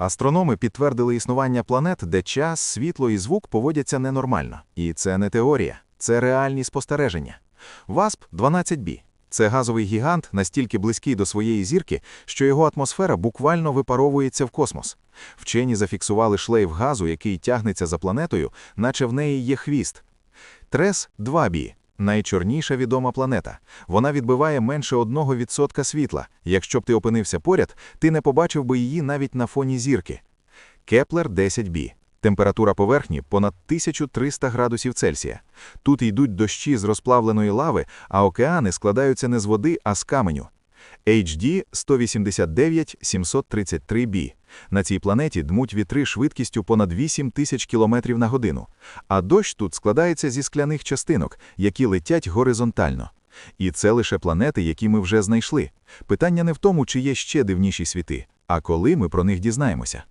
Астрономи підтвердили існування планет, де час, світло і звук поводяться ненормально. І це не теорія, це реальні спостереження. ВАСП 12b це газовий гігант, настільки близький до своєї зірки, що його атмосфера буквально випаровується в космос. Вчені зафіксували шлейф газу, який тягнеться за планетою, наче в неї є хвіст. Трес 2b найчорніша відома планета. Вона відбиває менше 1% світла. Якщо б ти опинився поряд, ти не побачив би її навіть на фоні зірки. Кеплер 10b. Температура поверхні понад 1300 градусів Цельсія. Тут йдуть дощі з розплавленої лави, а океани складаються не з води, а з каменю. HD 189-733b. На цій планеті дмуть вітри швидкістю понад 8 тисяч кілометрів на годину. А дощ тут складається зі скляних частинок, які летять горизонтально. І це лише планети, які ми вже знайшли. Питання не в тому, чи є ще дивніші світи, а коли ми про них дізнаємося.